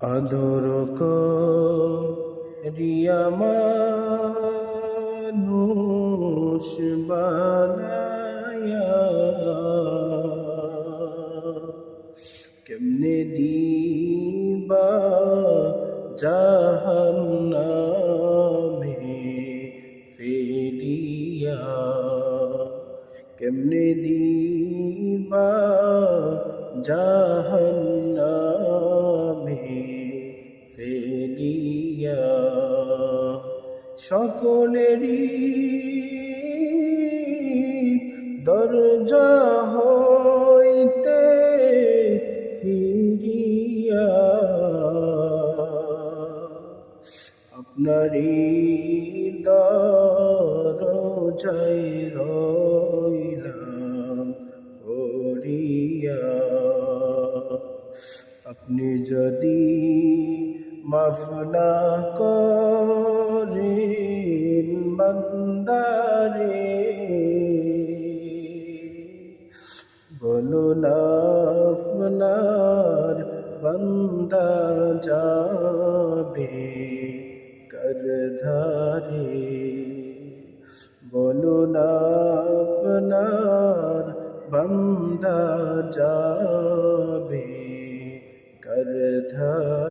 আদর রিয়া মানুষ বানায়া। কেমনে দিবা জাহান্নামে ফেলিয়া। কেমনে দিবা জাহান্নামে ফেলিয়া সকলেরই দরজা হইতে ফিরিয়া। আপনারই দরজায় রইলাম ওরিয়া আপনি যদি মাফ না করেন বান্দারে, বলুন আপনার বন্দা যাবে করধারে বলুন আপনার বন্দা যাবে ধার